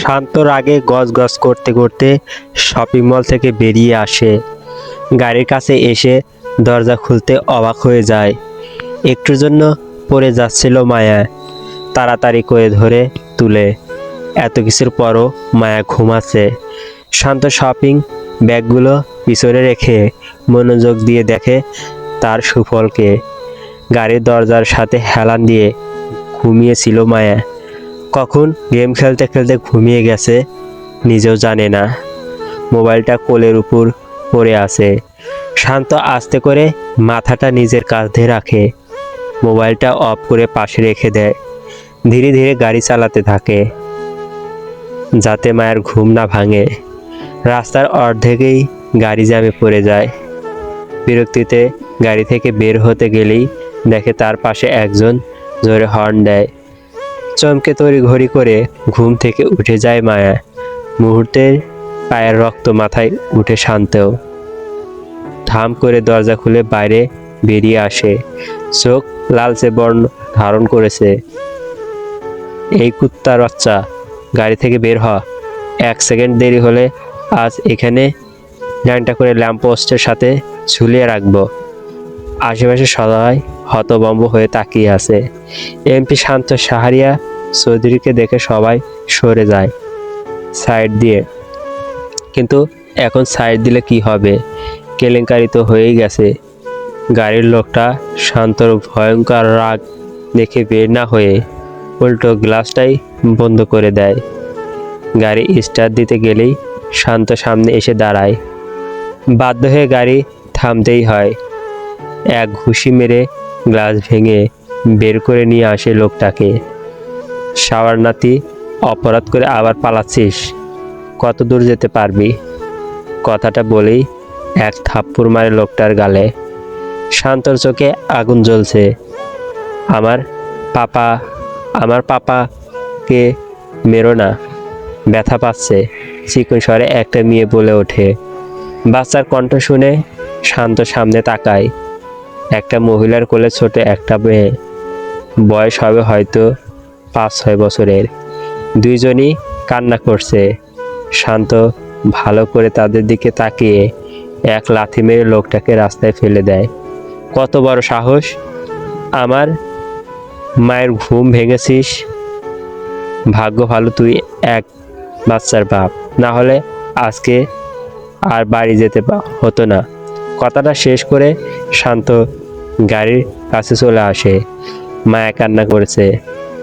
শান্তর আগে গজ গজ করতে করতে শপিং মল থেকে বেরিয়ে আসে। গাড়ির কাছে এসে দরজা খুলতে অবাক হয়ে যায়। একটুর জন্য পড়ে যাচ্ছিল মায়া। তাড়াতাড়ি করে ধরে তুলে। এত কিছুর পরও মায়া ঘুমাচ্ছে। শান্ত শপিং ব্যাগগুলো পিছনে রেখে মনোযোগ দিয়ে দেখে তার সুফলকে। গাড়ির দরজার সাথে হেলান দিয়ে ঘুমিয়েছিল মায়া। কখন গেম খেলতে খেলতে ঘুমিয়ে গেছে, নিজেও জানে না। মোবাইলটা কোলের উপর পড়ে আছে। শান্ত আস্তে করে মাথাটা নিজের কাঁধে রাখে। মোবাইলটা অফ করে পাশে রেখে দেয়। ধীরে ধীরে গাড়ি চালাতে থাকে। যাতে মায়ের ঘুম না ভাঙে। রাস্তার অর্ধেকেই গাড়ি জ্যামে পড়ে যায়। বিরক্তিতে গাড়ি থেকে বের হতে গেলেই দেখে তার পাশে একজন জোরে হর্ন দেয়। চমকে তৈরি ঘড়ি করে ঘুম থেকে উঠে যায় মায়া। মুহূর্তে পায়ের রক্ত মাথায় উঠে শান্তও ঠাম করে দরজা খুলে বাইরে বেরিয়ে আসে। চোখ লালচে বর্ণ ধারণ করেছে। এই কুত্তার বাচ্চা, গাড়ি থেকে বের হ। এক সেকেন্ড দেরি হলে আজ এখানে লাইনটা করে ল্যাম্পপোস্টের সাথে ঝুলিয়ে রাখব। আশেপাশে সবাই হতবম্ব হয়ে তাকিয়ে আছে। এমপি শান্ত সাহারিয়া চৌধুরীকে দেখে সবাই সরে যায় সাইড দিয়ে। কিন্তু এখন সাইড দিলে কি হবে? কেলেঙ্কারি তো হয়েই গেছে। গাড়ির লোকটা শান্তর ভয়ঙ্কর রাগ দেখে বের না হয়ে উল্টো গ্লাসটাই বন্ধ করে দেয়। গাড়ি স্টার্ট দিতে গেলেই শান্ত সামনে এসে দাঁড়ায়। বাধ্য হয়ে গাড়ি থামতেই হয়। এক ঘুষি মেরে গ্লাস ভেঙে বের করে নিয়ে আসে লোকটাকে। শাওয়ার নাতি, অপরাধ করে আবার পালাচ্ছিস। কত দূর যেতে পারবি? কথাটা বলেই এক থাপ্পড় মারে লোকটার গালে। শান্তর চোখে আগুন জ্বলছে। আমার পাপা, আমার পাপাকে মেরো না। ব্যথা পাচ্ছে। চিকন স্বরে একটা মেয়ে বলে ওঠে। বাচ্চার কণ্ঠ শুনে শান্ত সামনে তাকায়। একটা মহিলার কোলে ছোট একটা মেয়ে। বয়স হবে হয়তো পাঁচ, ছয় বছরের। দুইজনই কান্না করছে। শান্ত, ভালো করে তাদের দিকে তাকিয়ে এক লাথি মেরে লোকটাকে রাস্তায় ফেলে দেয়। কত বড় সাহস? আমার মায়ের ঘুম ভেঙেছিস? ভাগ্য ভালো, তুই এক বাচ্চার বাপ। না হলে আজকে আর বাড়ি যেতে হতো না। কথাটা শেষ করে শান্ত গাড়ির কাছে চলে আসে। মায়া কান্না করেছে।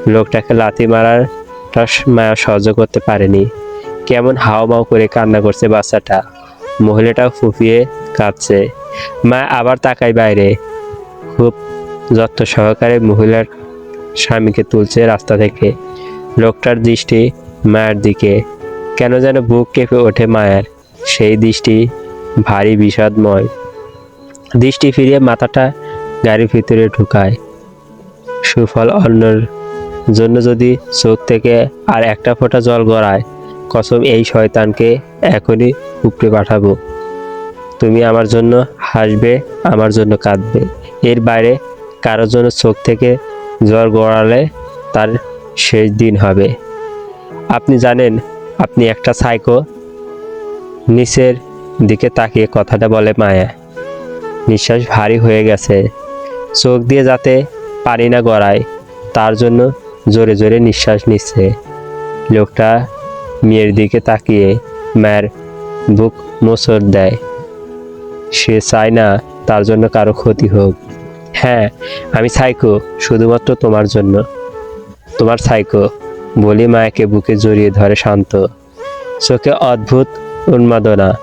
লোকটাকে লাথি মারার টা মায়া সহ্য করতে পারেনি। কেমন হাওমাও করে কান্না করছে বাচ্চাটা। মহিলাটাও ফুপিয়ে কাঁদছে। মা আবার তাকায় বাইরে। খুব যত্ন সহকারে মহিলার স্বামীকে তুলছে রাস্তা থেকে। লোকটার দৃষ্টি মায়ের দিকে। কেন যেন বুক কেঁপে ওঠে মায়ের। সেই দৃষ্টি ভারী বিষাদময়। দৃষ্টি ফিরিয়ে মাথাটা গাড়ির ভিতরে ঢুকায়। সুফল অন্যর জন্য যদি চোখ থেকে আর একটা ফোঁটা জল গড়ায়, কসম এই শয়তানকে এখনই উপড়ে পাঠাবো। তুমি আমার জন্য হাসবে, আমার জন্য কাঁদবে। এর বাইরে কারও জন্য চোখ থেকে জল গড়ালে তার শেষ দিন হবে। আপনি জানেন, আপনি একটা সাইকো। নিচের দিকে তাকিয়ে কথাটা বলে মায়া। নিঃশ্বাস ভারী হয়ে গেছে। চোখ দিয়ে যাতে পানি না গড়ায়, তার জন্য জোরে জোরে নিঃশ্বাস নিচ্ছে। লোকটা মেয়ের দিকে তাকিয়ে মায়ের বুক মোচড় দেয়। সে চায় না তার জন্য কারও ক্ষতি হোক। হ্যাঁ আমি সাইকো, শুধুমাত্র তোমার জন্য। তোমার সাইকো, বলি মায়াকে বুকে জড়িয়ে ধরে শান্ত। চোখে অদ্ভুত উন্মাদনা।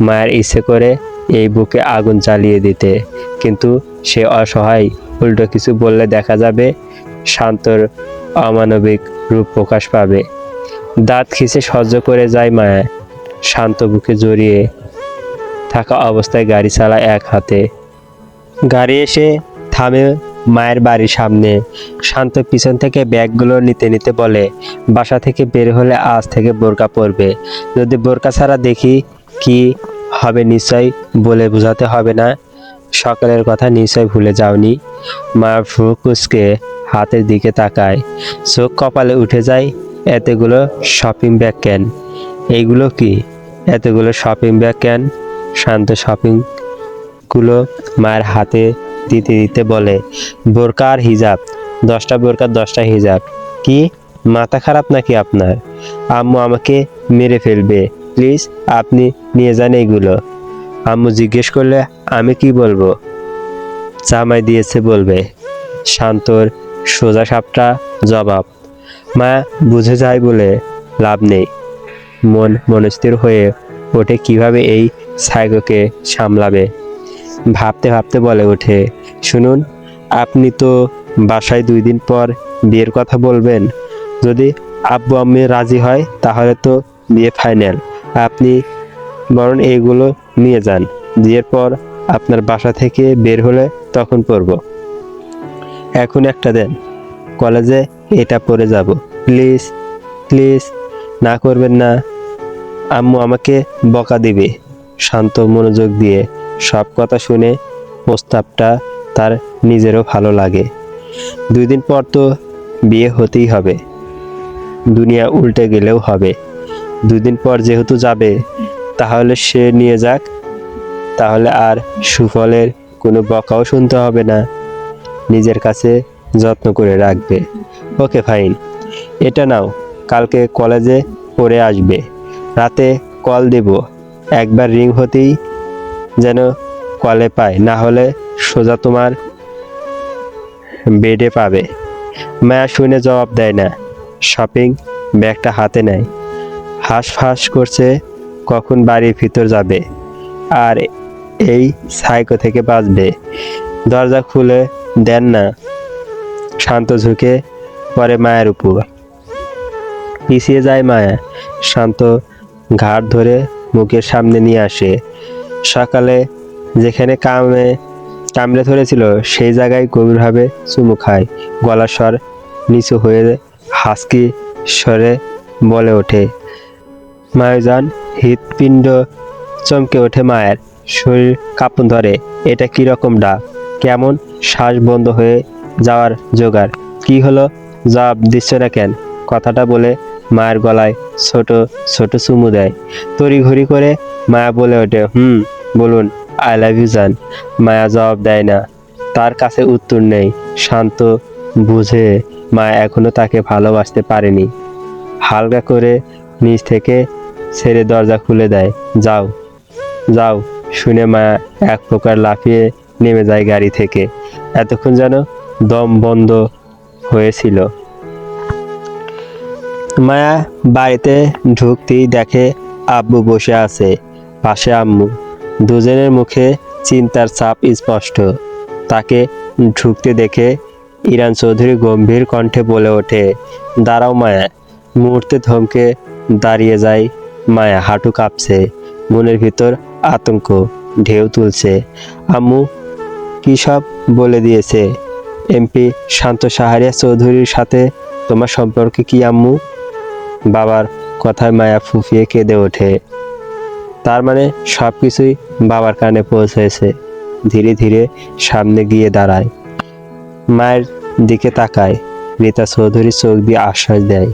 মায়ের ইচ্ছে করে এই বুকে আগুন জ্বালিয়ে দিতে। কিন্তু সে অসহায়। উল্টো কিছু বললে দেখা যাবে শান্তর অমানবিক রূপ প্রকাশ পাবে। দাঁত খিসে সহ্য করে যায় মায়া। শান্ত বুকে জড়িয়ে থাকা অবস্থায় গাড়ি চালায় এক হাতে। গাড়ি এসে থামে মায়ের বাড়ির সামনে। শান্ত পিছন থেকে ব্যাগগুলো নিতে নিতে বলে, বাসা থেকে বের হলে আজ থেকে বোরকা পরবে। যদি বোরকা ছাড়া দেখি কি হবে নিশ্চয় বলে বোঝাতে হবে না। সকালের কথা নিশ্চয় ভুলে যাওনি। মা কুচকে হাতের দিকে তাকায়। চোখ কপালে উঠে যায়, এতগুলো শপিং ব্যাগ কেন? এইগুলো কি? এতগুলো শপিং ব্যাগ কেন? শান্ত শপিংগুলো মায়ের হাতে দিতে দিতে বলে বোরকা আর হিজাব, দশটা বোরকা, দশটা হিজাব। কি? মাথা খারাপ নাকি আপনার? আম্মু আমাকে মেরে ফেলবে, প্লিজ আপনি নিয়ে যান এইগুলো। আম্মু জিজ্ঞেস করলে, আমি কি বলব? জামাই দিয়েছে বলবে, শান্তর সোজা সাপটা জবাব। মা বুঝে যায় বলে লাভ নেই। মন মনস্থির হয়ে ওঠে কীভাবে এই সাইকোকে সামলাবে। ভাবতে ভাবতে বলে ওঠে, শুনুন, আপনি তো বাসায় দুই দিন পর বিয়ের কথা বলবেন। যদি আব্বু আম্মি রাজি হয়, তাহলে তো বিয়ে ফাইনাল। আপনি বরং এইগুলো নিয়ে যান। বিয়ের পর আপনার বাসা থেকে বের হলে তখন পরব। এখন একটা দেন। কলেজে এটা পরে যাব। প্লিজ প্লিজ, না করবেন না। আম্মু আমাকে বকা দিবে। শান্ত মনোযোগ দিয়ে সব কথা শুনে প্রস্তাবটা তার নিজেরও ভালো লাগে। দুই দিন পর তো বিয়ে হতেই হবে। দুনিয়া উল্টে গেলেও হবে। দুদিন পর যেহেতু যাবে তাহলে সে নিয়ে যাক। তাহলে আর সুফলের কোনো বকাও শুনতে হবে না। নিজের কাছে যত্ন করে রাখবে। Okay, fine. এটা নাও, কালকে কলেজে পড়ে আসবে। রাতে কল দেব। একবার রিং হতেই যেন কলে পায়, না হলে সোজা তোমার বেডে পাবে। মায়া শুনে জবাব দেয় না। শপিং ব্যাগটা হাতে নেয়। হাঁস ফাঁস করছে কখন বাড়ির ভিতর যাবে? আর এই সাইকো থেকে বাঁচবে? দরজা খুলে দেন না। শান্ত ঝুঁকে পরে মায়ের উপর। পিছিয়ে যায় মায়া। শান্ত ঘাট ধরে মুখের সামনে নিয়ে আসে। সকালে যেখানে কামে কামড়ে ধরেছিল, সেই জায়গায় গভীরভাবে চুমু খায়। গলার স্বর নিচু হয়ে হাসকি স্বরে বলে ওঠে। মায়জান হৃৎপিণ্ড চমকে ওঠে মায়ের। শরীর কাঁপন ধরে, এটা কি রকম ডাক কেমন শ্বাস বন্ধ হয়ে যাওয়ার জোগাড়? কি হলো? জবাব দিচ্ছ না কেন? কথাটা বলে মায়ের গলায় ছোট ছোট চুমু দেয়। তড়িঘড়ি করে মায়া বলে ওঠে, হুম, বলুন আই লাভ ইউ জান। মায়া জবাব দেয় না। তার কাছে উত্তর নেই। শান্ত বুঝে মায়া এখনও তাকে ভালোবাসতে পারেনি। হালকা করে নিচ থেকে ছেড়ে দরজা খুলে দেয়। যাও যাও, শুনে মায়া এক প্রকার লাফিয়ে নেমে যায় গাড়ি থেকে। এতক্ষণ যেন দম বন্ধ হয়েছিল। মায়া বাড়িতে ঢুকতেই দেখে আব্বু বসে আছে, পাশে আম্মু। দুজনের মুখে চিন্তার ছাপ স্পষ্ট। তাকে ঢুকতে দেখে ইরান চৌধুরী গম্ভীর কণ্ঠে বলে ওঠে, দাঁড়াও মায়া। মুহূর্তে থমকে দাঁড়িয়ে যায় মায়া হাঁটু কাঁপছে, মনের ভিতর আতঙ্ক, ঢেউ তুলছে। আম্মু কী সব বলে দিয়েছে? এমপি শান্ত সাহারিয়া চৌধুরীর সাথে তোমার সম্পর্কে কি, আম্মু? বাবার কথায় মায়া ফুফিয়ে কেঁদে ওঠে। তার মানে সব কিছুই বাবার কানে পৌঁছেছে। ধীরে ধীরে সামনে গিয়ে দাঁড়ায়। মায়ের দিকে তাকায়। রীতা চৌধুরী চোখ দিয়ে আশ্বাস দেয়।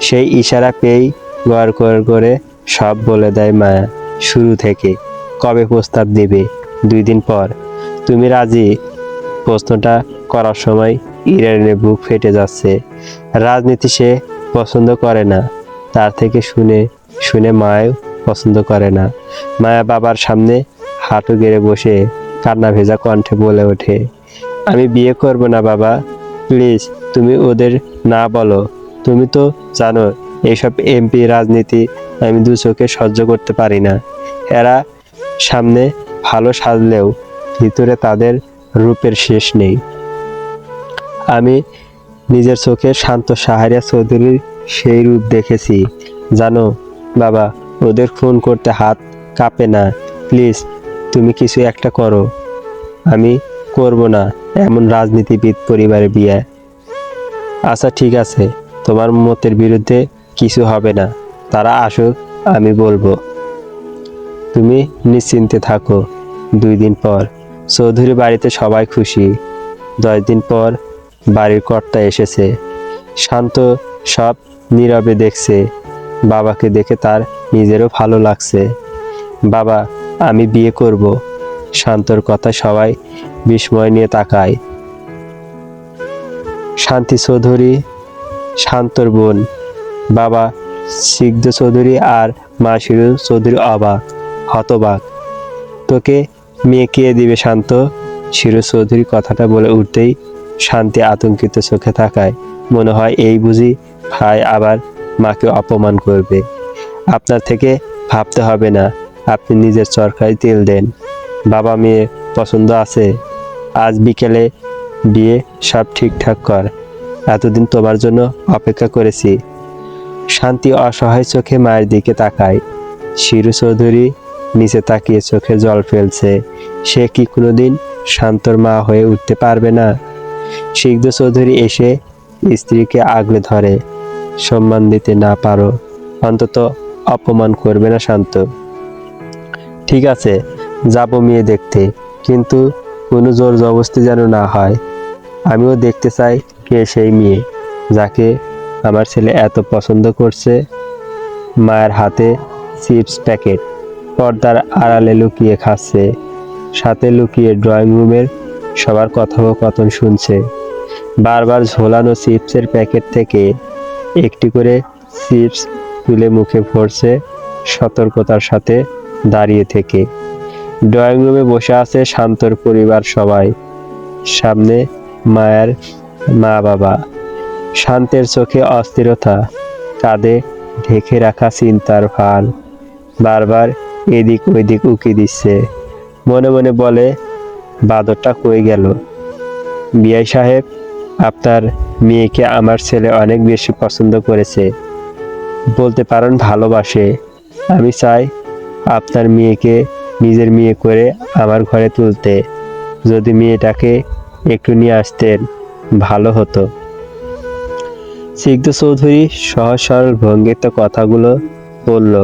সেই ইশারা পেয়েই গড় করে করে সব বলে দেয় মায়া শুরু থেকে। কবে প্রস্তাব দিবে? দুই দিন পর। তুমি রাজি? প্রশ্নটা করার সময় ইরানের বুক ফেটে যাচ্ছে। রাজনীতি সে পছন্দ করে না। তার থেকে শুনে শুনে মায়ও পছন্দ করে না। মায়া বাবার সামনে হাঁটু গেড়ে বসে কান্না ভেজা কণ্ঠে বলে ওঠে, আমি বিয়ে করব না বাবা। প্লিজ, তুমি ওদের না বলো। তুমি তো জানো এইসব এমপি রাজনীতি আমি দু চোখে সহ্য করতে পারি না। এরা সামনে ভালো সাজলেও ভিতরে তাদের রূপের শেষ নেই। আমি নিজের চোখে শান্ত সাহারিয়া চৌধুরীর সেই রূপ দেখেছি। জানো, বাবা, ওদের ফোন করতে হাত কাঁপে না। প্লিজ, তুমি কিছু একটা করো। আমি করব না, এমন রাজনীতিবিদ পরিবারের বিয়ে। আচ্ছা ঠিক আছে, তোমার মতের বিরুদ্ধে কিছু হবে না। তারা আসুক, আমি বলব। তুমি নিশ্চিন্তে থাকো। দুই দিন পর চৌধুরী বাড়িতে সবাই খুশি। দশ দিন পর বাড়ির কর্তা এসেছে। শান্ত, সব নীরবে দেখছে। বাবাকে দেখে তার নিজেরও ভালো লাগছে। বাবা, আমি বিয়ে করব। শান্তর কথা সবাই বিস্ময় নিয়ে তাকায়। শান্তি চৌধুরী, শান্তর বোন। বাবা সিদ্ধ চৌধুরী আর মা শিরু চৌধুরী অবাক হতবাক। তোকে মেয়ে কে দিবে শান্ত। শিরু চৌধুরী কথাটা বলে উঠতেই শান্তি আতঙ্কিত চোখে থাকায় মনে হয় এই বুঝি ভাই আবার মাকে অপমান করবে। আপনার থেকে ভাবতে হবে না, আপনি নিজের চরকায় তেল দেন। বাবা মেয়ে পছন্দ আছে, আজ বিকেলে বিয়ে সব ঠিকঠাক কর। এতদিন তোমার জন্য অপেক্ষা করেছি। শান্তি অসহায় চোখে মায়ের দিকে তাকায়। শিরু চৌধুরী নিচে তাকিয়ে চোখে জল ফেলছে। সে কি কোনোদিন শান্তর মা হয়ে উঠতে পারবে না? সিদ্ধ চৌধুরী এসে স্ত্রীকে আগলে ধরে, সম্মান দিতে না পারো, অন্তত অপমান করবে না শান্ত। ঠিক আছে, যাব মেয়ে দেখতে, কিন্তু কোনো জোর জবস্তি যেন না হয়। আমিও দেখতে চাই কে সেই মেয়ে, যাকে আমার ছেলে এত পছন্দ করছে। মায়ের হাতে চিপস প্যাকেট, পর্দার আড়ালে লুকিয়ে খাচ্ছে। সাথে লুকিয়ে ড্রয়িং রুমের সবার কথোপকথন শুনছে। বারবার ঝোলানো চিপসের প্যাকেট থেকে একটি করে চিপস তুলে মুখে ভরছে সতর্কতার সাথে দাঁড়িয়ে থেকে। ড্রয়িং রুমে বসে আছে শান্তর পরিবার সবাই। সামনে মায়ের মা বাবা শান্তের চোখে অস্থিরতা, কাঁধে ঢেকে রাখা চিন্তার ভার বারবার এদিক ওইদিক উকি দিচ্ছে। মনে মনে বলে, বাদরটা কই গেল? বিআই সাহেব, আপনার মেয়েকে আমার ছেলে অনেক বেশি পছন্দ করেছে। বলতে পারেন ভালোবাসে। আমি চাই আপনার মেয়েকে নিজের মেয়ে করে আমার ঘরে তুলতে। যদি মেয়েটাকে একটু নিয়ে আসতেন, ভালো হতো। সিদ্ধ চৌধুরী সহজ সরল ভঙ্গিতে কথাগুলো বলল,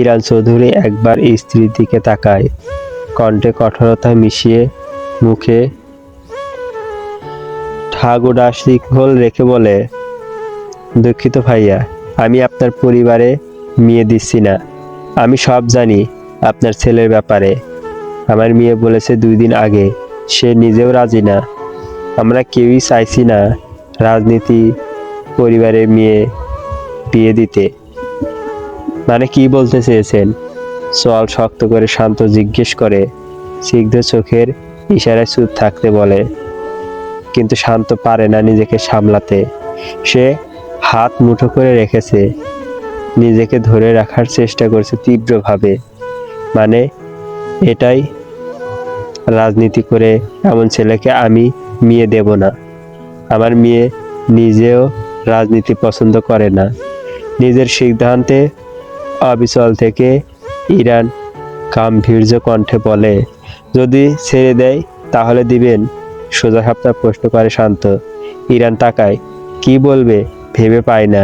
ইরান চৌধুরী একবার স্ত্রীর দিকে তাকায়। কণ্ঠে কঠোরতা মিশিয়ে মুখে ঠাগুডা শিখল রেখে বলে, দুঃখিত ভাইয়া, আমি আপনার পরিবারে মেয়ে দিচ্ছি না। আমি সব জানি আপনার ছেলের ব্যাপারে। আমার মেয়ে বলেছে দুই দিন আগে, সে নিজেও রাজি না। আমরা কেউই চাইছি না রাজনীতি পরিবারে মেয়ে বিয়ে দিতে। মানে কি বলতে চেয়েছেন? চল শক্ত করে শান্ত জিজ্ঞেস করে সিগ্ধ চোখের ইশারায় চুপ থাকতে বলে। কিন্তু শান্ত পারে না নিজেকে সামলাতে। সে হাত মুঠো করে রেখেছে। নিজেকে ধরে রাখার চেষ্টা করছে তীব্রভাবে। মানে এটাই রাজনীতি করে এমন ছেলেকে আমি মেয়ে দেব না। আমার মেয়ে নিজেও রাজনীতি পছন্দ করে না। নিজের সিদ্ধান্তে অবিচল থেকে ইরান গাম্ভীর্য কণ্ঠে বলে, যদি ছেড়ে দেয় তাহলে দিবেন? সোজা সাপটা প্রশ্ন করে শান্ত। ইরান তাকায়, কি বলবে? ভেবে পায় না।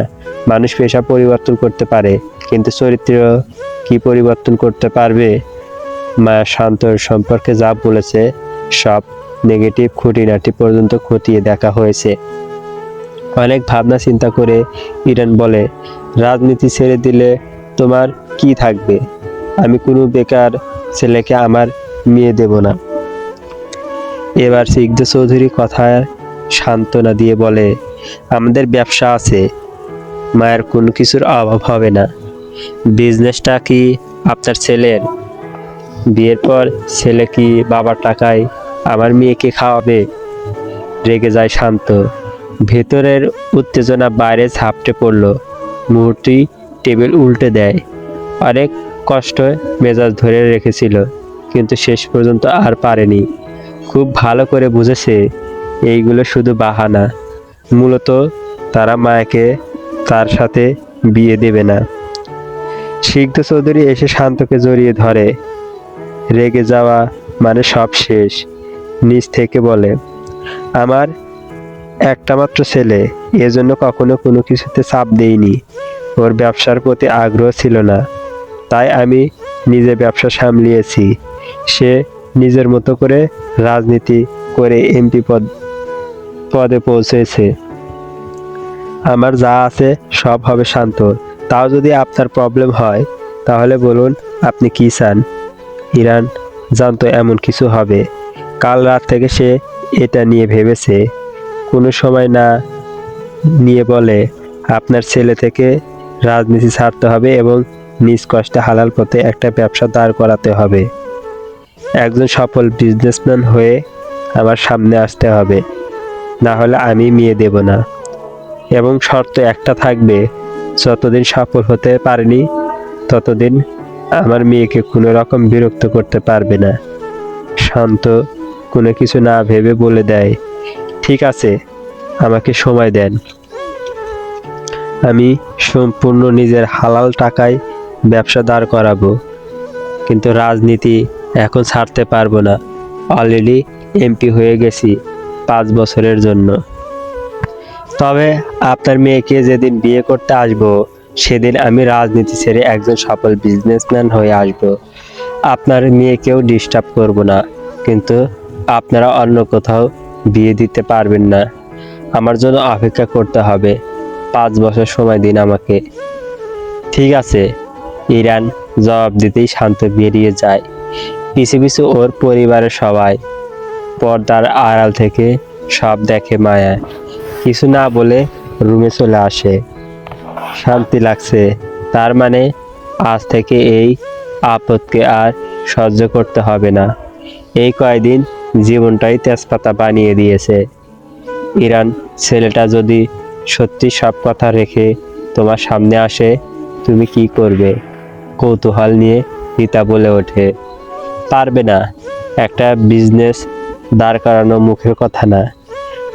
মানুষ পেশা পরিবর্তন করতে পারে, কিন্তু চরিত্র কি পরিবর্তন করতে পারবে? মায়া শান্তর সম্পর্কে যা বলেছে, সব নেগেটিভ খুঁটিনাটি পর্যন্ত খতিয়ে দেখা হয়েছে। অনেক ভাবনা চিন্তা করে ইরান বলে, রাজনীতি ছেড়ে দিলে তোমার কি থাকবে? আমি কোনো বেকার ছেলেকে আমার মেয়ে দেব না। এবার সিগ্ধ চৌধুরী কথায় সান্ত্বনা দিয়ে বলে, আমাদের ব্যবসা আছে, মায়ের কোনো কিছুর অভাব হবে না। বিজনেসটা কি আপনার ছেলের? বিয়ের পর ছেলে কি বাবার টাকায় আমার মেয়েকে খাওয়াবে? রেগে যায় শান্ত। ভেতরের উত্তেজনা বাইরে ঝাপটে পড়ল। মুহূর্তেই টেবিল উল্টে দেয়। অনেক কষ্ট মেজাজ ধরে রেখেছিল, কিন্তু শেষ পর্যন্ত আর পারেনি। খুব ভালো করে বুঝেছে, এইগুলো শুধু বাহানা। মূলত তারা মায়াকে তার সাথে বিয়ে দেবে না। সিদ্ধ চৌধুরী এসে শান্তকে জড়িয়ে ধরে। রেগে যাওয়া মানে সব শেষ। নিজ থেকে বলে, আমার একটা মাত্র ছেলে, এজন্য কখনো কোনো কিছুতে চাপ দেইনি। ওর ব্যবসার প্রতি আগ্রহ ছিল না। তাই আমি নিজে ব্যবসা সামলিয়েছি। সে নিজের মতো করে রাজনীতি করে এমপি পদ, পদে পৌঁছেছে। আমার যা আছে সব হবে শান্ত। তাও যদি আপনার প্রবলেম হয়, তাহলে বলুন আপনি কি চান? ইরান জানতো এমন কিছু হবে। কাল রাত থেকে সে এটা নিয়ে ভেবেছে। কোনো সময় না নিয়ে বলে, আপনার ছেলে থেকে রাজনীতি ছাড়তে হবে এবং নিজ কষ্টে হালাল পথে একটা ব্যবসা দাঁড় করাতে হবে। একজন সফল বিজনেসম্যান হয়ে আমার সামনে আসতে হবে। না হলে আমি মেয়ে দেব না। এবং শর্ত একটা থাকবে, যতদিন সফল হতে পারেনি, ততদিন আমার মেয়েকে কোনো রকম বিরক্ত করতে পারবে না। শান্ত কোনো কিছু না ভেবে বলে দেয়। ঠিক আছে, আমাকে সময় দেন। আমি সম্পূর্ণ নিজের হালাল টাকায় ব্যবসা দাঁড় করাবো, কিন্তু রাজনীতি এখন ছাড়তে পারব না। অলরেডি এমপি হয়ে গেছি পাঁচ বছরের জন্য। তবে আপনার মেয়েকে যেদিন বিয়ে করতে আসব, সেদিন আমি রাজনীতি ছেড়ে একজন সফল বিজনেসম্যান হয়ে আসব। আপনার মেয়েকেও ডিস্টার্ব করব না, কিন্তু আপনারা অন্য কোথাও বিয়ে দিতে পারবেন না। আমার জন্য অপেক্ষা করতে হবে। পাঁচ বছর সময় দিন আমাকে। ঠিক আছে, ইরান জবাব দিতেই শান্ত বেরিয়ে যায়। পিছু পিছু ওর পরিবারের সবাই পর্দার আড়াল থেকে সব দেখে মায়া। কিছু না বলে রুমে চলে আসে। শান্তি লাগছে। তার মানে আজ থেকে এই আপদকে আর সহ্য করতে হবে না। এই কয়দিন জীবনটাই তেজপাতা বানিয়ে দিয়েছে। ইরান, ছেলেটা যদি সত্যি সব কথা রেখে তোমার সামনে আসে, তুমি কি করবে? কৌতূহল নিয়ে রীতা বলে ওঠে। পারবে না, একটা বিজনেস দাঁড় করানো মুখের কথা না।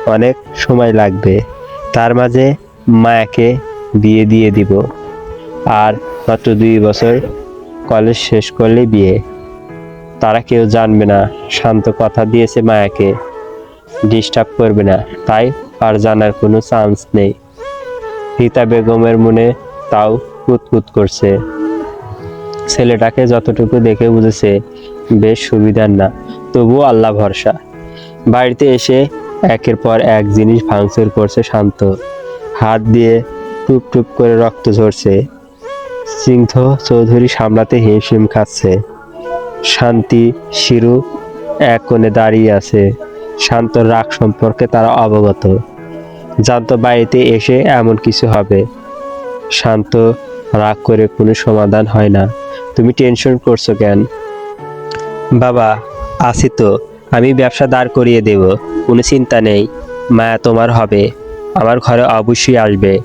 অনেক সময় লাগবে, তার মাঝে মায়াকে বিয়ে দিয়ে দিব। আর মাত্র দুই বছর কলেজ শেষ করলে বিয়ে। তারা কেউ জানবে না। শান্ত কথা দিয়েছে মায়াকে। ডিস্টার্ব করবে না। তাই আর জানার কোনো চান্স নেই। রীতা বেগমের মনে তাও কুতকুত করছে। ছেলেটাকে যতটুকু দেখে বুঝেছে, বেশ সুবিধার না। তবুও আল্লাহ ভরসা। বাড়িতে এসে একের পর এক জিনিস ভাঙচুর করছে শান্ত। হাত দিয়ে টুপ টুপ করে রক্ত ঝরছে। সিংহ চৌধুরী সামলাতে হিমশিম খাচ্ছে। শান্তি, শিরু এক কোণে দাঁড়িয়ে আছে। শান্ত রাগ সম্পর্কে তারা অবগত। জানতো বাড়িতে এসে এমন কিছু হবে। শান্ত রাগ করে কোনো সমাধান হয় না। তুমি টেনশন করছ কেন? বাবা, আছি তো। আমি ব্যবসা দাঁড় করিয়ে দেব। কোনো চিন্তা নেই। মায়া তোমার হবে। আমার ঘরে অবশ্যই আসবে।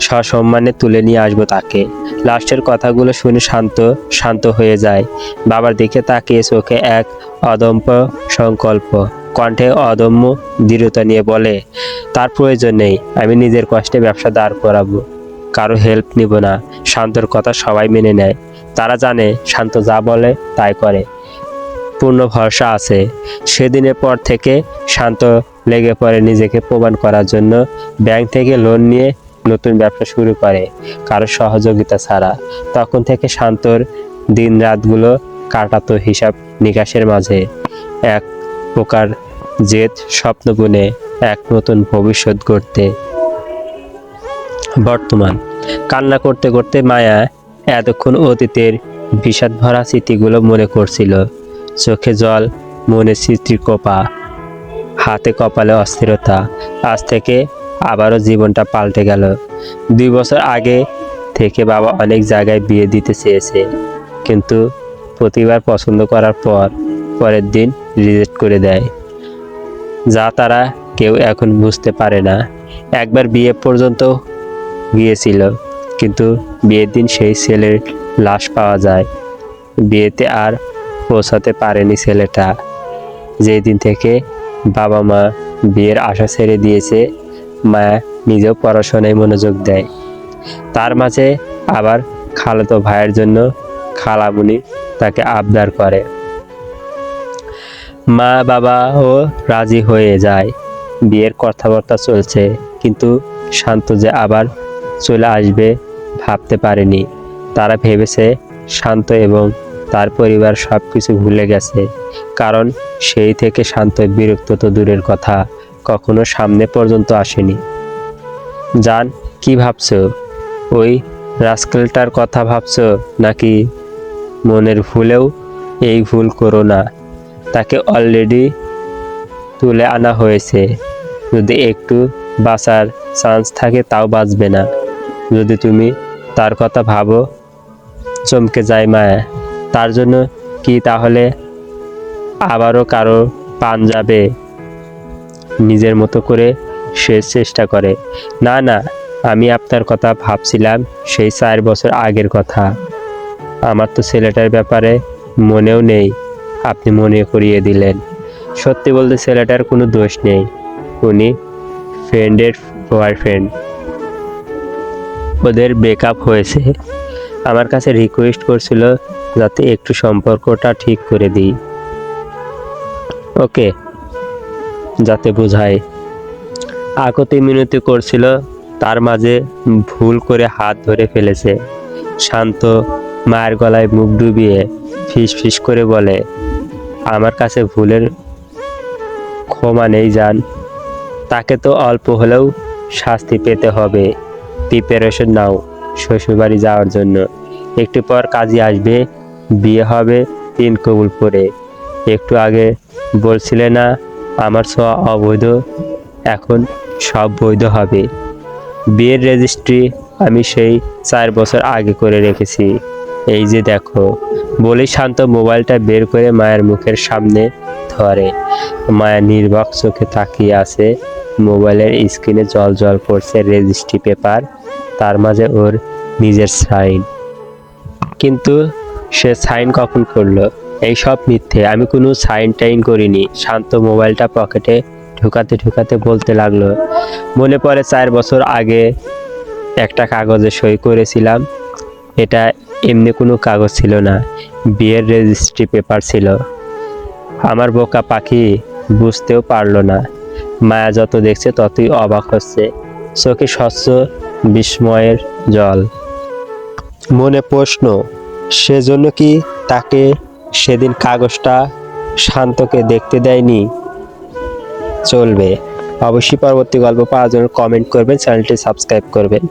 সসম্মানে তুলে নিয়ে আসব তাকে। লাস্টের কথাগুলো শুনে শান্ত শান্ত হয়ে যায়। বাবার দিকে তাকিয়ে চোখে এক অদম্য সংকল্প। কণ্ঠে অদম্য দৃঢ়তা নিয়ে বলে, তার প্রয়োজন নেই, আমি নিজের কষ্টে ব্যবসা দাঁড় করাবো। কারও হেল্প নিব না। শান্তর কথা সবাই মেনে নেয়। তারা জানে শান্ত যা বলে তাই করে। পূর্ণ ভরসা আছে। সেদিনের পর থেকে শান্ত লেগে পড়ে নিজেকে প্রমাণ করার জন্য। ব্যাংক থেকে লোন নিয়ে নতুন ব্যবসা শুরু করে কারও সহযোগিতা ছাড়া। তখন থেকে শান্তর দিন রাতগুলো কাটাতো হিসাব নিকাশের মাঝে। এক প্রকার জেদ স্বপ্ন বুনে এক নতুন ভবিষ্যৎ গড়তে। বর্তমান কান্না করতে করতে মায়া এতক্ষণ অতীতের বিষাদ ভরা স্মৃতিগুলো মনে করছিল। চোখে জল মনে স্মৃতির কোপা, হাতে কপালে অস্থিরতা। আজ থেকে আবারও জীবনটা পাল্টে গেল। দুই বছর আগে থেকে বাবা অনেক জায়গায় বিয়ে দিতে চেয়েছে। কিন্তু প্রতিবার পছন্দ করার পর পরের দিন রিজেক্ট করে দেয়। যা তারা কেউ এখন বুঝতে পারে না। একবার বিয়ে পর্যন্ত গিয়েছিল, কিন্তু বিয়ের দিন সেই ছেলের লাশ পাওয়া যায়। বিয়েতে আর পৌঁছাতে পারেনি ছেলেটা। যেই দিন থেকে বাবা মা বিয়ের আশা ছেড়ে দিয়েছে মা নিজেও পড়াশোনায় মনোযোগ দেয়। তার মাঝে আবার খালাতো ভাইয়ের জন্য খালামুনি তাকে আবদার করে। মা বাবাও রাজি হয়ে যায়। বিয়ের কথাবার্তা চলছে, কিন্তু শান্ত যে আবার চলে আসবে ভাবতে পারেনি। তারা ভেবেছে শান্ত এবং তার পরিবার সব কিছু ভুলে গেছে, কারণ সেই থেকে শান্ত বিরক্ত তো দূরের কথা। কখনো সামনে পর্যন্ত আসেনি। যান কি ভাবছ? ওই রাস্কেলটার কথা ভাবছ নাকি মনের ভুলেও? এই ভুল করো না। তাকে অলরেডি তুলে আনা হয়েছে। যদি একটু বাঁচার চান্স থাকে তাও বাঁচবে না। যদি তুমি তার কথা ভাবো, চমকে যায় মায়া। তার জন্য কি তাহলে আবারও কারও পান যাবে? নিজের মতো করে সে চেষ্টা করে। না না, আমি আপনার কথা ভাবছিলাম, সেই চার বছর আগের কথা। আমার তো ছেলেটার ব্যাপারে মনেও নেই, আপনি মনে করিয়ে দিলেন। সত্যি বলতে ছেলেটার কোনো দোষ নেই। উনি ফ্রেন্ডের বয়ফ্রেন্ড। ওদের ব্রেকআপ হয়েছে। আমার কাছে রিকোয়েস্ট করছিল যাতে একটু সম্পর্কটা ঠিক করে দিই। ওকে। যাতে বোঝায়। আকতি মিনতি করছিল, তার মাঝে ভুল করে হাত ধরে ফেলেছে। শান্ত মায়ের গলায় মুখ ডুবিয়ে ফিস ফিস করে বলে, আমার কাছে ভুলের ক্ষমা নেই যান তাকে তো অল্প হলেও শাস্তি পেতে হবে। প্রিপারেশন নাও শ্বশুরবাড়ি যাওয়ার জন্য। একটু পর কাজে আসবে, বিয়ে হবে তিন কবুল করে। একটু আগে বলছিলে না আমার ছোঁয়া অবৈধ, এখন সব বৈধ হবে। বিয়ের রেজিস্ট্রি আমি সেই চার বছর আগে করে রেখেছি। এই যে দেখো, বলে শান্ত মোবাইলটা বের করে মায়ের মুখের সামনে ধরে। মায়া নির্বাক চোখে তাকিয়ে আছে, মোবাইলের স্ক্রিনে জল জল করছে রেজিস্ট্রি পেপার তার মাঝে ওর নিজের সাইন কিন্তু সে সাইন কখন করল? এই সব মিথ্যে। আমি কোনো সাইন টাইন করিনি। শান্ত মোবাইলটা পকেটে ঢুকাতে ঢুকাতে বলতে লাগল, মনে পড়ে চার বছর আগে একটা কাগজে সই করেছিলাম। এটা এমনি কোনো কাগজ ছিল না। বিয়ের রেজিস্ট্রি পেপার ছিল। আমার বোকা পাখি বুঝতেও পারল না। মায়া যত দেখছে ততই অবাক হচ্ছে। চোখে স্বচ্ছ বিস্ময়ের জল। মনে প্রশ্ন, সেজন্য কি তাকে সেদিন কাগজটা শান্তকে দেখতে দেয়নি। চলবে। অবশ্যই পরবর্তী গল্প পাওয়ার জন্য কমেন্ট করবেন, চ্যানেলটি সাবস্ক্রাইব করবেন।